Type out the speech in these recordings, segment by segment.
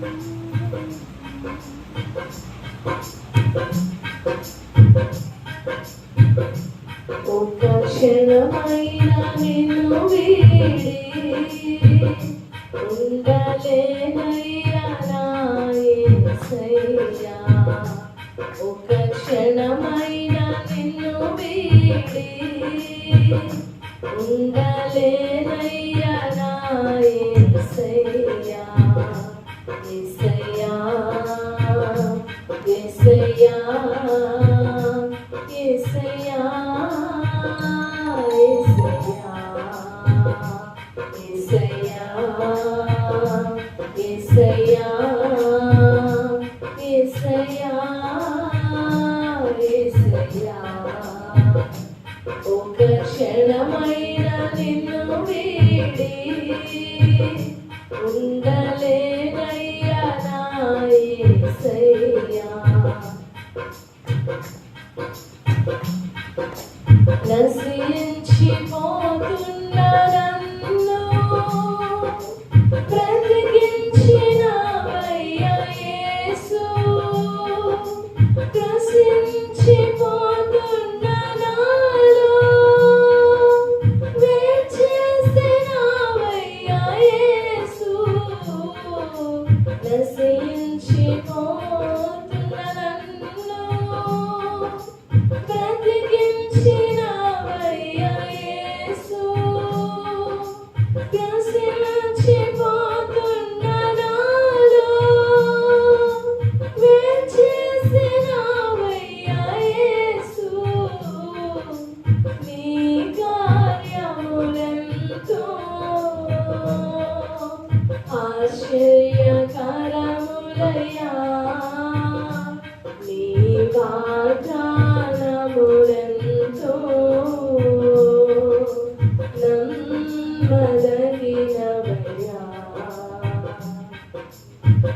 ఒక క్షణమైన నిన్ను వీడి. ఉండలేనయ్యా ఒక క్షణమైన నిన్ను వీడి. ఉండలే ఒక క్షణ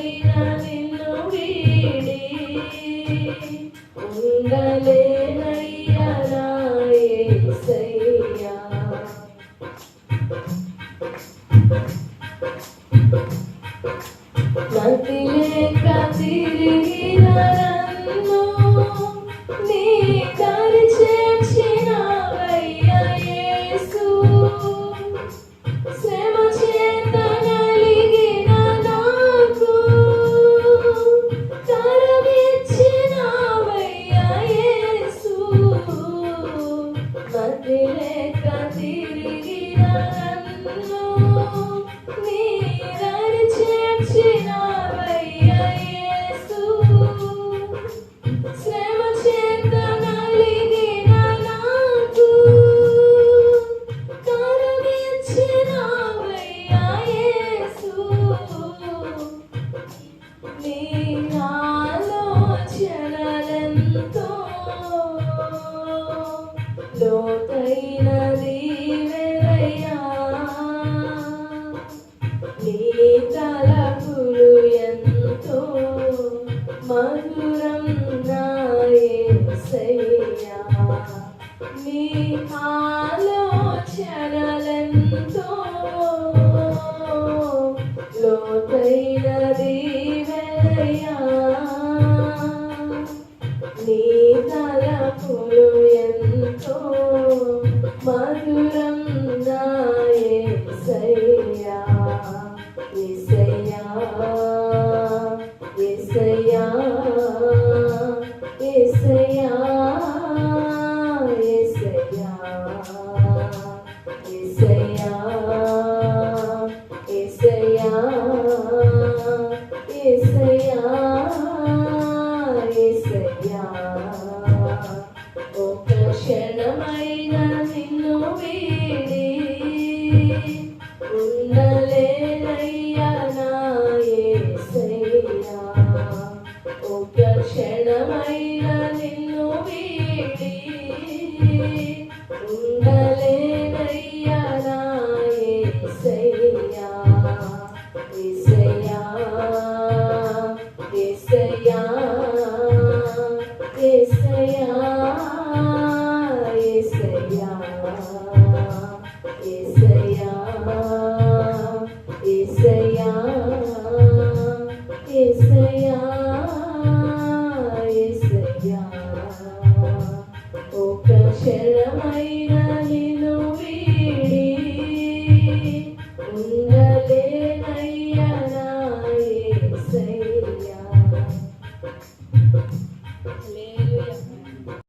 అయిన నిన్ను వీడి ఉండలేనయ్యా నాయసయ్యా నదిలే నీ ఆలోచన యేసయ్యా